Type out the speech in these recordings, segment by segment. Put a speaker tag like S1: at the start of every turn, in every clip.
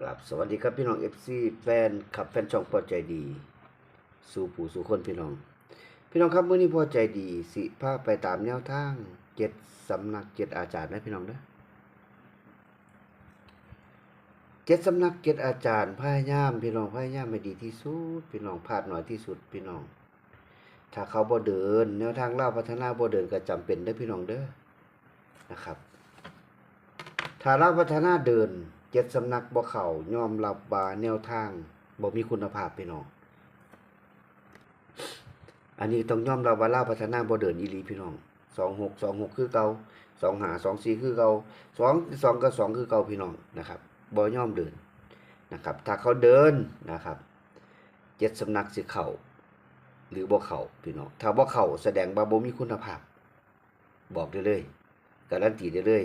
S1: กราบสวัสดีครับพี่น้อง FC แฟนขับแฟนช่องพอใจดี สู่ผู้สู่คนพี่น้อง พี่น้องครับเมื้อนี้พอใจดีสิพาไปตามแนวทางเจ็ดสำนักเจ็ดอาจารย์นะพี่น้องนะเจ็ดสำนักเจ็ดอาจารย์พยายามพี่น้องพยายามให้ดีที่สุดพี่น้องพลาดหน้อยที่สุดพี่น้อง ถ้าเขาบ่เดิน แนวทางเล่าพัฒนาบ่เดินก็จำเป็นเด้อพี่น้องเด้อนะครับ ถ้าเราพัฒนาเดิน เจ็ดสำนักบ่เข้ายอมรับว่าแนวทางบ่มีคุณภาพพี่น้อง อันนี้ต้องยอมรับว่าลาพัฒนาบ่เดินอีหลีพี่น้อง26 26คือเก่า25 24คือเก่า2 2ก็2คือเก่าพี่น้องนะครับบ่ยอมเดินนะครับ ถ้าเขาเดินนะครับเจ็ดสำนักสิเข้าหรือบ่เข้าพี่น้องถ้าบ่เข้าแสดงว่าบ่มีคุณภาพ บอกได้เลยการันตีได้เลย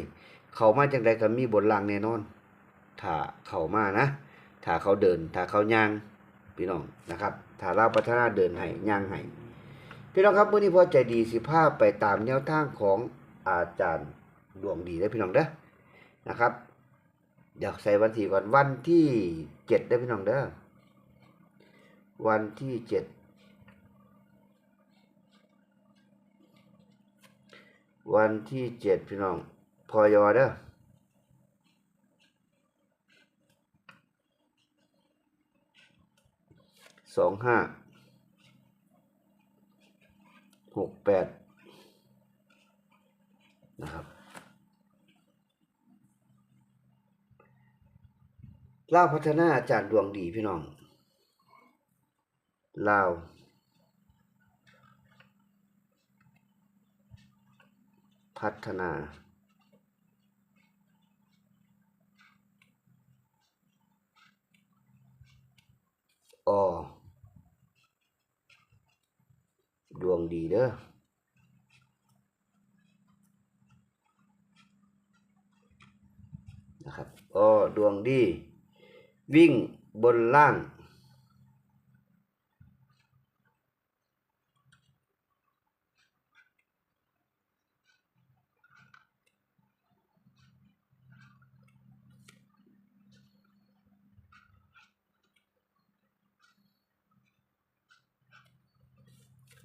S1: เขามาจังไดก็มีบนล่างแน่นอน ถ้าเข้ามานะถ้าเขาเดินถ้าเขาย่างพี่น้องนะครับถ้าเราพัฒนาเดินให้ย่างให้พี่น้องครับเมื้อนี้พอใจดีสิพาพไปตามแนวทางของอาจารย์ดวงดีได้พี่น้องเด้อนะครับอยากใส่วันที่ก่อนวันที่เจ็ดได้พี่น้องเด้อวันที่เจ็ดวันที่เจ็ดพี่น้องพอยอเด้อ สองห้าหกแปดนะครับลาวพัฒนาอาจารย์ดวงดีพี่น้องลาวพัฒนา ออ ดวงดีเด้อนะครับออดวงดี วิ่งบนล่าง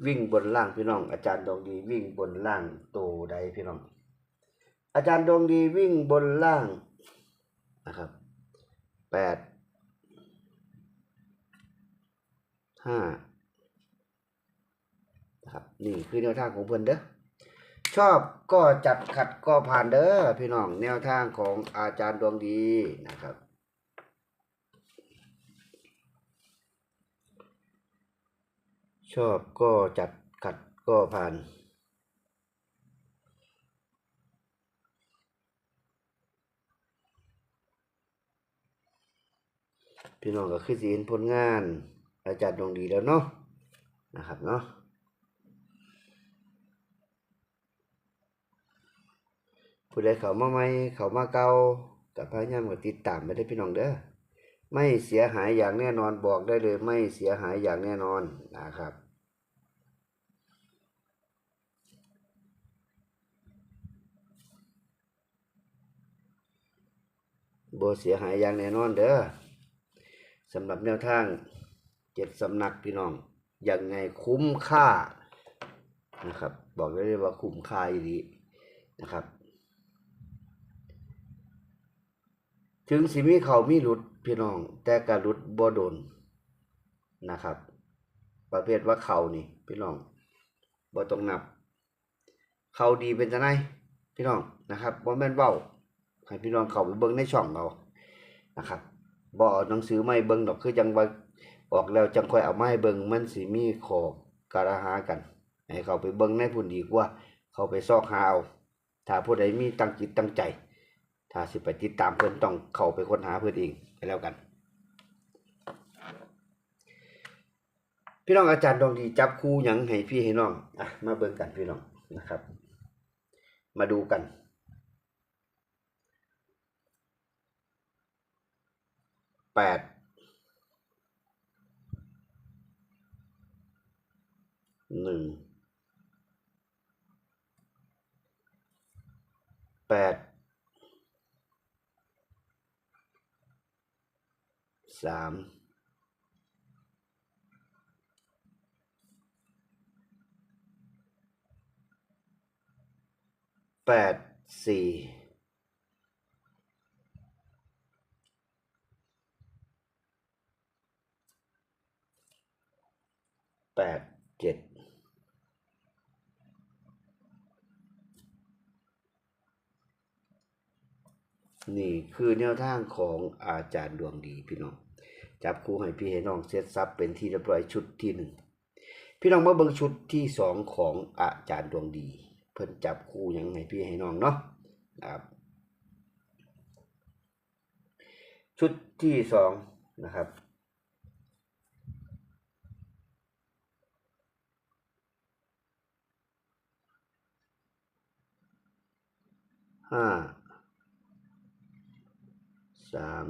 S1: วิ่งบนล่างพี่น้อง อาจารย์ดวงดีวิ่งบนล่างโตใดพี่น้อง อาจารย์ดวงดีวิ่งบนล่างนะครับแปดห้านะครับนี่คือแนวทางของเพิ่อนเด้อชอบก็จัดขัดก็ผ่านเด้อพี่น้องแนวทางของอาจารย์ดวงดีนะครับ ชอบก็จัดขัดก็ผ่าน พี่น้องก็คือสิเห็นผลงาน อาจารย์ดวงดีแล้วเนาะนะครับเนาะผู้ใดเขามาใหม่เขามาเก่ากับพยายามก็ติดตามไปได้พี่น้องเด้อไม่เสียหายอย่างแน่นอนบอกได้เลยไม่เสียหายอย่างแน่นอนนะครับ บ่เสียหายอย่างแน่นอนเด้อสำหรับแนวทางเจ็ดสำนักพี่น้องยังไงคุ้มค่านะครับ บอกได้เลยว่าคุ้มค่าอีหลีนะครับ ถึงสิมีเขามีหลุดพี่น้อง แต่การหลุดบ่โดนนะครับ ประเภทว่าเขานี่พี่น้องบ่ต้องนับ เขาดีเป็นจังไดพี่น้องนะครับบ่แม่นเว้า ให้พี่น้องเขาไปเบิ่งในช่องเรานะครับบ่เอาหนังสือไมาให้เบิ่งดอกคือจังว่าออกแล้วจังค่อยเอาไม้เบิ่งมันสิมีขอการหากัน ให้เขาไปเบิ่งในพุ่นดีกว่า เขาไปซอกหาเอาถ้าผู้ใดมีตั้งจิตตั้งใจ ถ้าสิไปติดตามเพิ่อนต้องเข้าไปค้นหาเพิ่อนเองไปแล้วกัน พี่น้องอาจารย์ดวงดีจับคู่ยังให้พี่ให้น้องอะมาเบิ่งกันพี่น้องนะครับ มาดูกัน แปดหนึ่งแปดสามแปดสี่ แปดเจ็ดนี่คือแนวทางของอาจารย์ดวงดีพี่น้อง จับคู่ให้พี่ให้น้องเซตซับเป็นที่เรียบร้อยชุดที่หนึ่งพี่น้องมาเบิ่งชุดที่สองของอาจารย์ดวงดี เพิ่นจับคู่ยังให้พี่ให้น้องเนาะนะครับ ชุดที่สองนะครับ ห้าสาม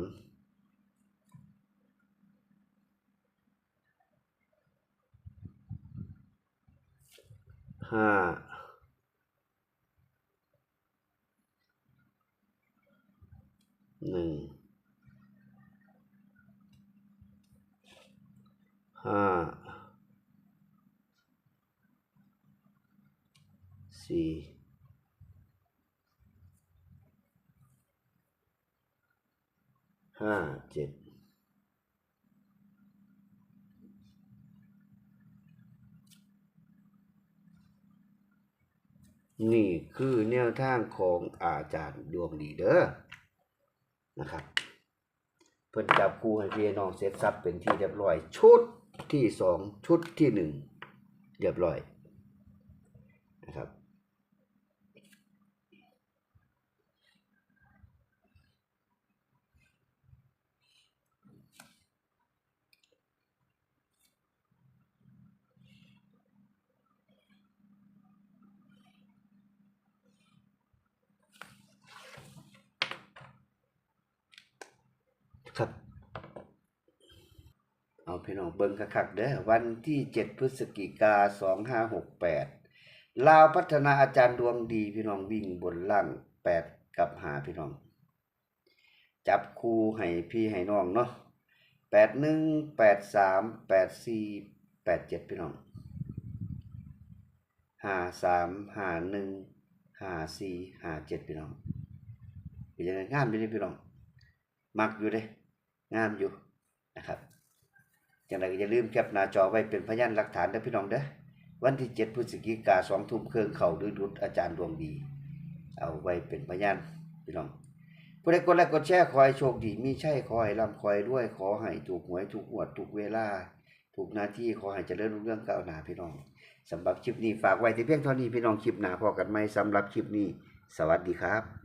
S1: ห้าหนึ่งห้าสี่ ห้าเจ็ดนี่คือแนวทางของอาจารย์ดวงดีเด้อนะครับ เพิ่นจับคู่ให้พี่น้องเสร็จสับเป็นที่เรียบร้อย ชุดที่สองชุดที่หนึ่งเรียบร้อยนะครับ ครับ เอาพี่น้องเบิ่งคักเด้อวันที่7พฤศจิกา2568ลาวพัฒนาอาจารย์ดวงดีพี่น้องวิ่งบนล่าง8กับหาพี่น้อง จับคู่ให้พี่ให้น้องเนาะ81 83 84 87พี่น้อง53 51 54 57พี่น้องเป็นยังไงงามอยู่เด้พี่น้อง มักอยู่เด้ งามอยู่นะครับจังไรก็อย่าลืมแคปหน้าจอไว้เป็นพยานหลักฐานเด้อพี่น้องเด้อวันที่ 7พฤศจิกาสองทุ่มเครื่องเข้าด้วยดุดอาจารย์ดวงดี เอาไว้เป็นพยานพี่น้องผู้ใดกดไลค์กดแชร์ขอให้โชคดีมีใช่ขอให้ร่ำขอให้ด้วยขอให้ถูกหวยถูกหวดถูกเวลา ถูกหน้าที่ขอให้เจริญรุ่งเรื่องก้าวหน้าพี่น้องสำหรับคลิปนี้ฝากไว้ที่เพียงเท่านี้พี่น้องคลิปหน้าพอกันไหมสำหรับคลิปนี้ สวัสดีครับ